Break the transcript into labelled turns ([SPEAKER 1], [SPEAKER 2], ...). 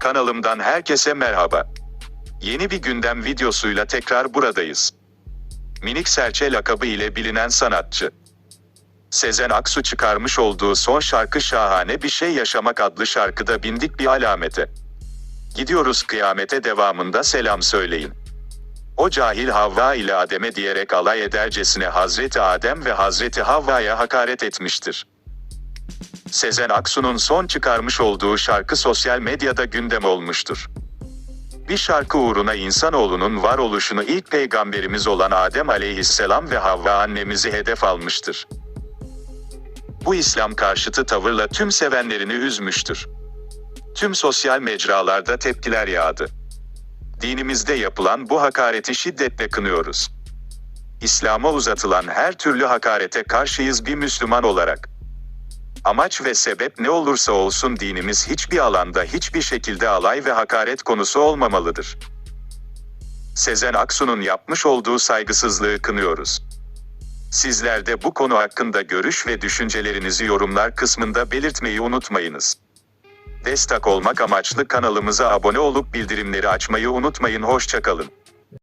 [SPEAKER 1] Kanalımdan herkese merhaba. Yeni bir gündem videosuyla tekrar buradayız. Minik Serçe lakabı ile bilinen sanatçı. Sezen Aksu çıkarmış olduğu son şarkı Şahane Bir Şey Yaşamak adlı şarkıda bindik bir alamete. Gidiyoruz kıyamete devamında selam söyleyin. O cahil Havva ile Adem'e diyerek alay edercesine Hazreti Adem ve Hazreti Havva'ya hakaret etmiştir. Sezen Aksu'nun son çıkarmış olduğu şarkı sosyal medyada gündem olmuştur. Bir şarkı uğruna insanoğlunun varoluşunu ilk peygamberimiz olan Adem aleyhisselam ve Havva annemizi hedef almıştır. Bu İslam karşıtı tavırla tüm sevenlerini üzmüştür. Tüm sosyal mecralarda tepkiler yağdı. Dinimizde yapılan bu hakareti şiddetle kınıyoruz. İslam'a uzatılan her türlü hakarete karşıyız bir Müslüman olarak. Amaç ve sebep ne olursa olsun dinimiz hiçbir alanda hiçbir şekilde alay ve hakaret konusu olmamalıdır. Sezen Aksu'nun yapmış olduğu saygısızlığı kınıyoruz. Sizler de bu konu hakkında görüş ve düşüncelerinizi yorumlar kısmında belirtmeyi unutmayınız. Destek olmak amaçlı kanalımıza abone olup bildirimleri açmayı unutmayın. Hoşçakalın.